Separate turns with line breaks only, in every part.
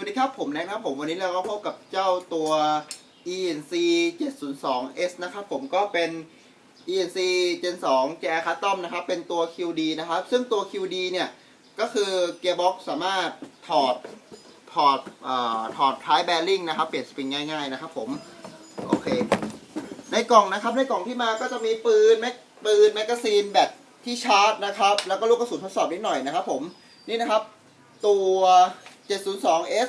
วัสดีครับผมแนะครับผมวันนี้เราก็พบกับเจ้าตัว ENC 702S นะครับผมก็เป็น ENC Gen 2 JR Custom นะครับเป็นตัว QD นะครับ ซึ่งตัว QD เนี่ยก็คือเกียร์บ็อกสามารถถอดถอดเอ่อถอดท้ายแบริ่งนะครับ เปลี่ยนสปริงง่ายๆนะครับผมโอเค ในกล่องนะครับในกล่องที่มาก็จะมีปืนแม็กปืนแมกกาซีนแบตที่ชาร์จนะครับ แล้วก็ลูกกระสุนทดสอบนิดหน่อยนะครับผมนี่นะครับตัว 702S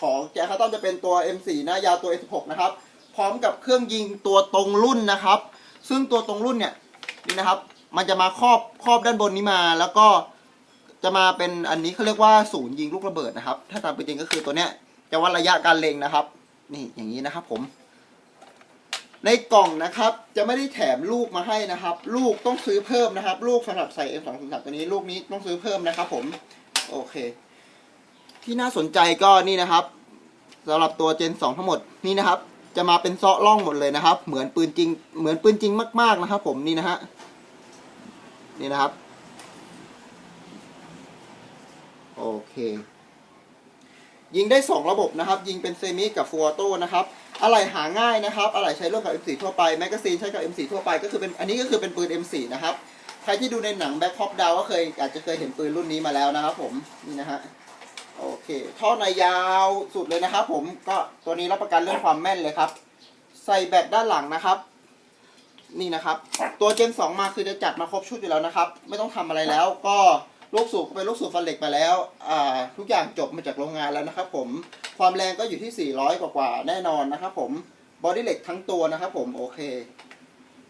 ของแจคาต้อมจะเป็นตัว M4 หน้ายาวตัว S16 นะครับ พร้อมกับเครื่องยิงตัวตรงรุ่นนะครับ ซึ่งตัวตรงรุ่นเนี่ยนี่นะครับ มันจะมาครอบครอบด้านบนนี้มา แล้วก็จะมาเป็นอันนี้เขาเรียกว่าศูนย์ยิงลูกระเบิดนะครับ ถ้าตามเป็นจริงก็คือตัวเนี้ยจะวัดระยะการเล็งนะครับ นี่อย่างนี้นะครับผม ในกล่องนะครับ จะไม่ได้แถมลูกมาให้นะครับ ลูกต้องซื้อเพิ่มนะครับ ลูกสำหรับใส่ M203 ตัวนี้ ลูกนี้ต้องซื้อเพิ่มนะครับ ผม โอเค ที่น่าสนใจก็นี่นะครับสำหรับตัว Gen 2ทั้งหมดนี่นะครับ จะมาเป็นเซาะล่องหมดเลยนะครับ เหมือนปืนจริง เหมือนปืนจริงมาก ๆนะครับ ผมนี่นะฮะนี่นะครับ โอเค ยิงได้ 2 ระบบนะครับ ยิงเป็นเซมิกับฟูออโต้นะครับอะไหล่หาง่ายนะครับอะไหล่ใช้ร่วมกับ M4 ทั่วไปแมกกาซีนใช้กับ M4 ทั่วไปก็คือเป็นอันนี้ก็คือเป็นปืน M4 นะครับ ใครที่ดูในหนังแบ็คฮอปดาวก็เคยอาจจะเคยเห็นปืนรุ่นนี้มาแล้วนะครับ ผมนี่นะฮะ โอเค ท่อในยาวสุดเลยนะครับผมก็ตัวนี้รับประกันเรื่องความแม่นเลยครับ ใส่แบตด้านหลังนะครับ นี่นะครับ ตัวเจน2มาคือจะจัดมาครบชุดอยู่แล้วนะครับ ไม่ต้องทำอะไรแล้ว ก็ลูกสูบเป็นลูกสูบฟันเหล็กมาแล้วอ่าทุกอย่างจบมาจากโรงงานแล้วนะครับ ผมความแรงก็อยู่ที่ 400กว่ากว่าๆแน่นอนนะครับ ผมบอดี้เหล็กทั้งตัวนะครับ ผมโอเค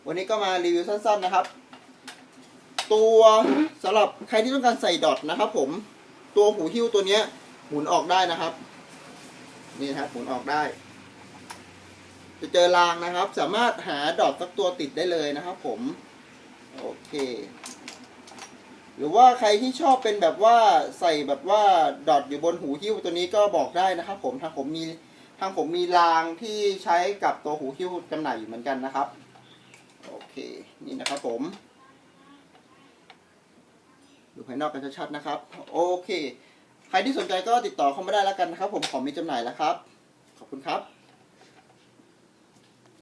วันนี้ก็มารีวิวสั้น ๆนะครับ ตัวสำหรับใครที่ต้องการใส่ดอทนะครับ ผม ตัวหูหิ้วตัวเนี้ยหมุนออกได้นะครับ นี่ครับหมุนออกได้ จะเจอรางนะครับ สามารถหาดอทสักตัวติดได้เลยนะครับ ผมโอเค หรือว่าใครที่ชอบเป็นแบบว่าใส่แบบว่าดอทอยู่บนหูหิ้วตัวนี้ก็บอกได้นะครับ ผมทางผมมีทางผมมีรางที่ใช้กับตัวหูหิ้วจำหน่ายอยู่เหมือนกันนะครับ โอเค นี่นะครับผม ดูภายนอกกันชัดๆนะครับ โอเค ใครที่สนใจก็ติดต่อเข้ามาได้แล้วกันนะครับ ผมขอมีจำหน่ายแล้วครับ ขอบคุณครับ